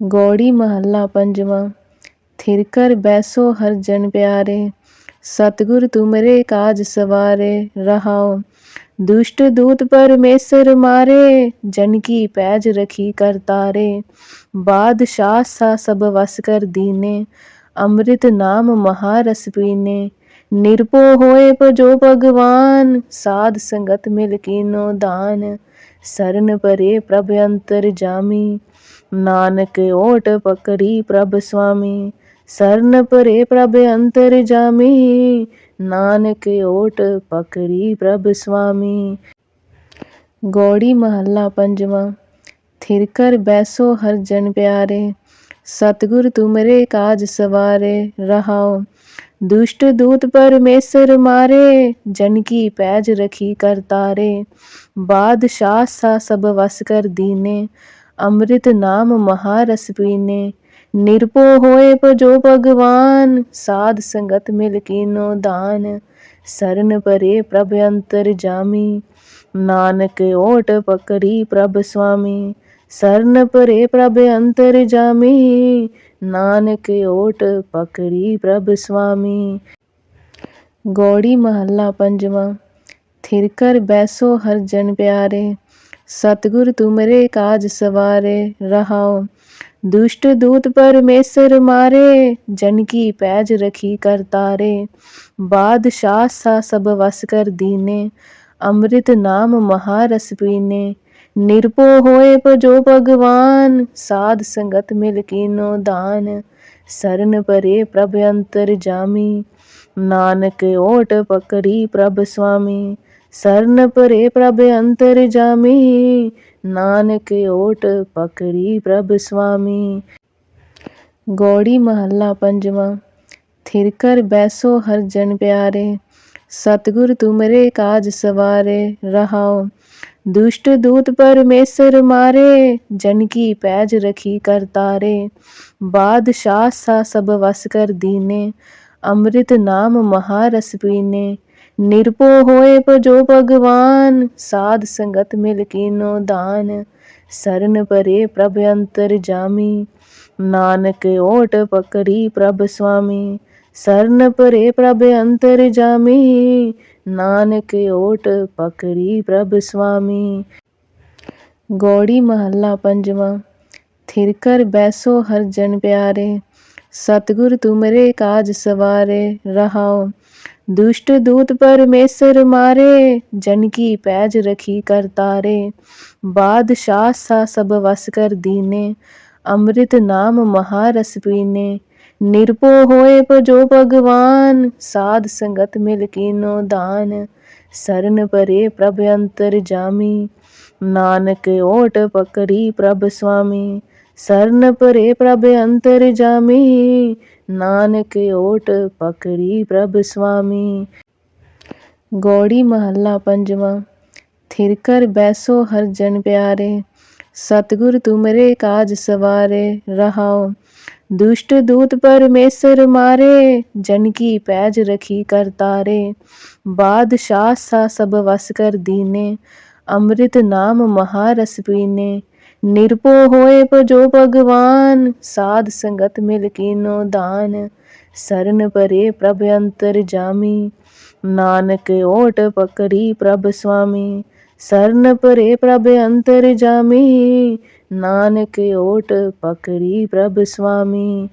ਗੌੜੀ ਮਹੱਲਾ ਪੰਜਵਾਂ। ਥਿਰ ਕਰ ਬੈਸੋ ਹਰ ਜਨ ਪਿਆਰੇ, ਸਤਿਗੁਰ ਤੁਮਰੇ ਕਾਜ ਸਵਾਰੇ, ਰਹਾਉ। ਦੁਸ਼ਟ ਦੂਤ ਪਰਮੇਸ਼ਰ ਮਾਰੇ, ਜਨ ਕੀ ਪੈਜ ਰਖੀ ਕਰਤਾਰੇ ਬਾਦਸ਼ਾਹ ਸਾ ਸਭ ਵਸ ਕਰ ਦੀਨੇ, ਅੰਮ੍ਰਿਤ ਨਾਮ ਮਹਾਰਸ ਪੀਨੇ। ਨਿਰਪੋ ਹੋਏ ਭਜੋ ਭਗਵਾਨ, ਸਾਧ ਸੰਗਤ ਮਿਲ ਕੀਨੋ ਦਾਨ। ਸਰਨ ਪਰੇ ਪ੍ਰਭ ਅੰਤਰ ਜਾਮੀ। ਨਾਨਕ ਓਟ ਪਕੜੀ ਪ੍ਰਭ ਸੁਆਮੀ ਸਰਨ ਪਰੇ ਪ੍ਰਭ ਅੰਤਰ ਜਾਮੀ ਨਾਨਕ ਓਟ ਪਕੜੀ ਪ੍ਰਭ ਸੁਆਮੀ ਗੌੜੀ ਮਹੱਲਾ ਪੰਜਵਾਂ ਥਿਰ ਕਰ ਬੈਸੋ ਹਰ ਜਨ ਪਿਆਰੇ ਸਤਿਗੁਰ ਤੁਮਰੇ ਕਾਜ ਸਵਾਰੇ ਰਹਾਉ ਦੁਸ਼ਟ ਦੂਤ ਪਰਮੇਸ਼ਰ ਮਾਰੇ ਜਨ ਕੀ ਪੈਜ ਰਖੀ ਕਰ ਤਾਰੇ ਬਾਦਸ਼ਾਹ ਸਾ ਸਭ ਵਸ ਕਰ ਦੀਨੇ ਅੰਮ੍ਰਿਤ ਨਾਮ ਮਹਾਰਸ ਪੀਨੇ ਨਿਰਭਉ ਹੋਏ ਭਜੋ ਭਗਵਾਨ, ਸਾਧ ਸੰਗਤ ਮਿਲ ਕੀਨੋ ਦਾਨ। ਸਰਨ ਪਰੇ ਪ੍ਰਭ ਅੰਤਰ ਜਾਮੀ, ਨਾਨਕ ਓਟ ਪਕੜੀ ਪ੍ਰਭ ਸੁਆਮੀ। ਸਰਨ ਪਰੇ ਪ੍ਰਭ ਅੰਤਰ ਜਾਮੀ, ਨਾਨਕ ਓਟ ਪਕੜੀ ਪ੍ਰਭ ਸੁਆਮੀ। ਗੋੜੀ ਮਹੱਲਾ ਪੰਜਵਾਂ ਥਿਰ ਕਰ ਬੈਸੋ ਹਰ ਜਨ ਪਿਆਰੇ। ਸਤਿਗੁਰ ਤੁਮਰੇ ਕਾਜ ਸਵਾਰੇ ਰਹਾਉ ਦੁਸ਼ਟ ਦੂਤ ਪਰਮੇਸ਼ਰ ਮਾਰੇ, ਜਨ ਕੀ ਪੈਜ ਰਖੀ ਕਰ ਤਾਰੇ। ਬਾਦਸ਼ਾਹ ਸਾ ਸਭ ਵਸ ਕਰ ਦੀਨੇ, ਅੰਮ੍ਰਿਤ ਨਾਮ ਮਹਾਰਸ ਪੀਨੇ। ਨਿਰਭਉ ਹੋਏ ਭਜੋ ਭਗਵਾਨ, ਸਾਧ ਸੰਗਤ ਮਿਲ ਕੀਨੋ ਦਾਨ। ਸਰਨ ਪਰੇ ਪ੍ਰਭ ਅੰਤਰ ਜਾਮੀ, ਨਾਨਕ ਓਟ ਪਕੜੀ ਪ੍ਰਭ ਸੁਆਮੀ। ਸਰਨ ਪਰੇ ਪ੍ਰਭ ਅੰਤਰ ਜਾਮੀ, ਨਾਨਕ ਓਟ ਪਕੜੀ ਪ੍ਰਭ ਸੁਆਮੀ ਗੋੜੀ ਮਹੱਲਾ ਪੰਜਵਾਂ, ਥਿਰ ਬੈਸੋ ਹਰ ਜਨ ਪਿਆਰੇ, ਸਤਿਗੁਰ ਤੁਮਰੇ ਕਾਜ ਸਵਾਰੇ ਰਹਾਉ ਦੁਸ਼ਟ ਦੂਤ ਪਰਮੇਸ਼ਰ ਮਾਰੇ, ਜਨ ਕੀ ਪੈਜ ਰਖੀ ਕਰ ਤਾਰੇ। ਬਾਦਸ਼ਾਹ ਸਾ ਸਭ ਵਸ ਕਰ ਦੀਨੇ, ਅੰਮ੍ਰਿਤ ਨਾਮ ਮਹਾਰਸ ਪੀਨੇ ਨਿਰਭਉ ਹੋਏ ਭਜੋ ਭਗਵਾਨ, ਸਾਧ ਸੰਗਤ ਮਿਲ ਕੀਨੋ ਦਾਨ। ਸਰਨ ਪਰੇ ਪ੍ਰਭ ਅੰਤਰ ਜਾਮੀ, ਨਾਨਕ ਓਟ ਪਕੜੀ ਪ੍ਰਭ ਸੁਆਮੀ ਸਰਨ ਪਰੇ ਪ੍ਰਭ ਅੰਤਰ ਜਾਮੀ, ਨਾਨਕ ਓਟ ਪਕੜੀ ਪ੍ਰਭ ਸੁਆਮੀ ਗੋੜੀ ਮਹੱਲਾ ਪੰਜਵਾਂ, ਥਿਰ ਕਰ ਬੈਸੋ ਹਰ ਜਨ ਪਿਆਰੇ। ਸਤਿਗੁਰ ਤੁਮਰੇ ਕਾਜ ਸਵਾਰੇ, ਰਹਾਉ। ਦੁਸ਼ਟ ਦੂਤ ਪਰਮੇਸ਼ਰ ਮਾਰੇ, ਜਨ ਕੀ ਪੈਜ ਰਖੀ ਕਰ ਤਾਰੇ। ਬਾਦਸ਼ਾਹ ਸਾ ਸਭ ਵਸ ਕਰ ਦੀਨੇ, ਅੰਮ੍ਰਿਤ ਨਾਮ ਮਹਾਰਸ ਪੀਨੇ। ਨਿਰਭਉ ਹੋਏ ਭਜੋ ਭਗਵਾਨ, ਸਾਧ ਸੰਗਤ ਮਿਲ ਕੀਨੋ ਦਾਨ। ਸਰਨ ਪਰੇ ਪ੍ਰਭ ਅੰਤਰ ਜਾਮੀ, ਨਾਨਕ ਓਟ ਪਕੜੀ ਪ੍ਰਭ ਸੁਆਮੀ। ਸਰਨ ਪਰੇ ਪ੍ਰਭ ਅੰਤਰ ਜਾਮੀ, ਨਾਨਕ ਓਟ ਪਕੜੀ ਪ੍ਰਭ ਸੁਆਮੀ ਗੋੜੀ ਮਹੱਲਾ ਪੰਜਵਾਂ, ਥਿਰ ਬੈਸੋ ਹਰ ਜਨ ਪਿਆਰੇ, ਸਤਿਗੁਰ ਤੁਮਰੇ ਕਾਜ ਸਵਾਰੇ ਰਹਾਉ ਦੁਸ਼ਟ ਦੂਤ ਪਰਮੇਸ਼ਰ ਮਾਰੇ, ਜਨ ਕੀ ਪੈਜ ਰਖੀ ਕਰ ਤਾਰੇ। ਬਾਦਸ਼ਾਹ ਸਾ ਸਭ ਵਸ ਕਰ ਦੀਨੇ, ਅੰਮ੍ਰਿਤ ਨਾਮ ਮਹਾਰਸ ਪੀਨੇ ਨਿਰਭਉ ਹੋਏ ਭਜੋ ਭਗਵਾਨ, ਸਾਧ ਸੰਗਤ ਮਿਲ ਕੀਨੋ ਦਾਨ। ਸਰਨ ਪਰੇ ਪ੍ਰਭ ਅੰਤਰ ਜਾਮੀ, ਨਾਨਕ ਓਟ ਪਕੜੀ ਪ੍ਰਭ ਸੁਆਮੀ ਸਰਨ ਪਰੇ ਪ੍ਰਭ ਅੰਤਰ ਜਾਮੀ, ਨਾਨਕ ਓਟ ਪਕੜੀ ਪ੍ਰਭ ਸੁਆਮੀ